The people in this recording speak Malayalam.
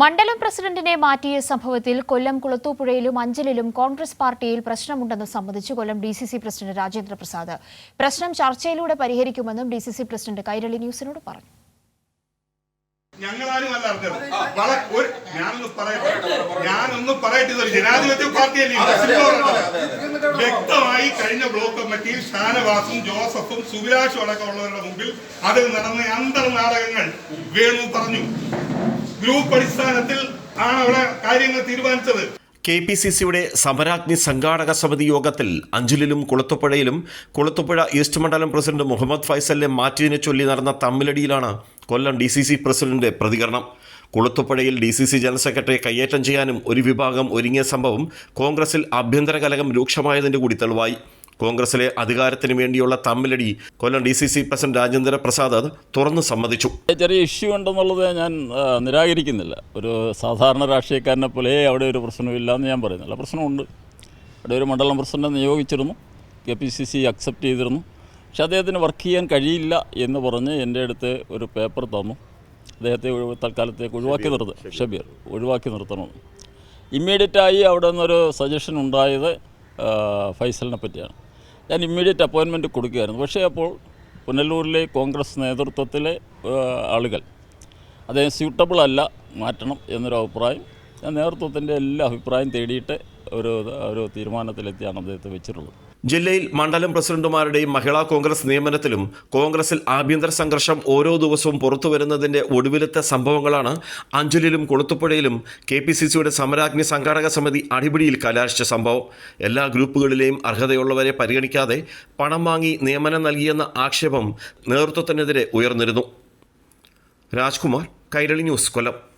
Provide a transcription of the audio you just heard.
മണ്ഡലം പ്രസിഡന്റിനെ മാറ്റിയ സംഭവത്തിൽ കൊല്ലം കുളത്തൂപ്പുഴയിലും അഞ്ചലിലും കോൺഗ്രസ് പാർട്ടിയിൽ പ്രശ്നമുണ്ടെന്ന് സംബന്ധിച്ച് Kollam D C C president Rajendra Prasad. പ്രശ്നം ചർച്ചയിലൂടെ പരിഹരിക്കുമെന്നും D C C president Kairali ന്യൂസിനോട് പറഞ്ഞു. ഞങ്ങളാരും അല്ല അറിഞ്ഞത് ഞാനൊന്ന് പറയട്ടെ. ഞാനൊന്ന് പറയട്ടെ ഇതൊരു ജനാധിപത്യ പാർട്ടിയല്ലേ വ്യക്തമായി കഴിഞ്ഞ ബ്ലോക്ക് കമ്മിറ്റിയിൽ ഷാനവാസും ജോസഫും സുവിരാശും അടക്കമുള്ളവരുടെ മുമ്പിൽ അതിൽ നടന്ന അന്തർനാടകങ്ങൾ വേണു പറഞ്ഞു. ഗ്രൂപ്പ് അടിസ്ഥാനത്തിൽ ആണ് അവിടെ കാര്യങ്ങൾ തീരുമാനിച്ചത്. കെ പി സി സിയുടെ സമരാഗ്നി സംഘാടക സമിതി യോഗത്തിൽ അഞ്ചലിലും കുളത്തുപുഴയിലും കുളത്തുപുഴ ഈസ്റ്റ് മണ്ഡലം പ്രസിഡന്റ് മുഹമ്മദ് ഫൈസലിനെ മാറ്റിയതിനെ ചൊല്ലി നടന്ന തമ്മിലടിയിലാണ് Kollam D C C president പ്രതികരണം. കുളത്തുപുഴയിൽ ഡി സി സി ജനറൽ സെക്രട്ടറിയെ കയ്യേറ്റം ചെയ്യാനും ഒരു വിഭാഗം ഒരുങ്ങിയ സംഭവം കോൺഗ്രസിൽ ആഭ്യന്തര കലകം രൂക്ഷമായതിന്റെ കൂടി തെളിവായി. കോൺഗ്രസിലെ അധികാരത്തിന് വേണ്ടിയുള്ള തമ്മിലടി. Kollam D C C president Rajendra Prasad തുറന്നു സമ്മതിച്ചു. ചെറിയ ഇഷ്യൂ ഉണ്ടെന്നുള്ളത് ഞാൻ നിരാകരിക്കുന്നില്ല. ഒരു സാധാരണ രാഷ്ട്രീയക്കാരനെ പോലെ അവിടെ ഒരു പ്രശ്നമില്ല എന്ന് ഞാൻ പറയുന്നില്ല. പ്രശ്നമുണ്ട് അവിടെ ഒരു മണ്ഡലം president നിയോഗിച്ചിരുന്നു. K P C C accept ചെയ്തിരുന്നു. പക്ഷെ അദ്ദേഹത്തിന് വർക്ക് ചെയ്യാൻ കഴിയില്ല എന്ന് പറഞ്ഞ് എന്റെ അടുത്ത് ഒരു പേപ്പർ തന്നു. അദ്ദേഹത്തെ തൽക്കാലത്തേക്ക് ഒഴിവാക്കി നിർത്തുക ഷബീർ. ഒഴിവാക്കി നിർത്തണമെന്ന് ഇമ്മീഡിയറ്റായി അവിടെ നിന്നൊരു സജഷൻ ഉണ്ടായത് ഫൈസലിനെ പറ്റിയാണ്. ഞാൻ ഇമ്മീഡിയറ്റ് അപ്പോയിൻമെന്റ് കൊടുക്കുകയായിരുന്നു. പക്ഷേ അപ്പോൾ പുനലൂരിലെ കോൺഗ്രസ് നേതൃത്വത്തിലെ ആളുകൾ അദ്ദേഹം സ്യൂട്ടബിൾ അല്ല മാറ്റണം എന്നൊരു അഭിപ്രായം ഞാൻ നേതൃത്വത്തിന്റെ എല്ലാ അഭിപ്രായം തേടിയിട്ട് ഒരു ഒരു തീരുമാനത്തിലെത്തിയാണ് അദ്ദേഹത്തെ വെച്ചിട്ടുള്ളത്. ജില്ലയിൽ മണ്ഡലം പ്രസിഡന്റുമാരുടെയും മഹിളാ കോൺഗ്രസ് നിയമനത്തിലും കോൺഗ്രസിൽ ആഭ്യന്തര സംഘർഷം ഓരോ ദിവസവും പുറത്തു വരുന്നതിന്റെ ഒടുവിലത്തെ സംഭവങ്ങളാണ് അഞ്ചലിലും കൊളുത്തുപുഴയിലും കെ പി സി സിയുടെ സമരാഗ്നി സംഘാടക സമിതി അടിപിടിയിൽ കലാശിച്ച സംഭവം. എല്ലാ ഗ്രൂപ്പുകളിലെയും അർഹതയുള്ളവരെ പരിഗണിക്കാതെ പണം വാങ്ങി നിയമനം നൽകിയെന്ന ആക്ഷേപം നേതൃത്വത്തിനെതിരെ ഉയർന്നിരുന്നു. രാജ്കുമാർ കൈരളി ന്യൂസ് കൊല്ലം.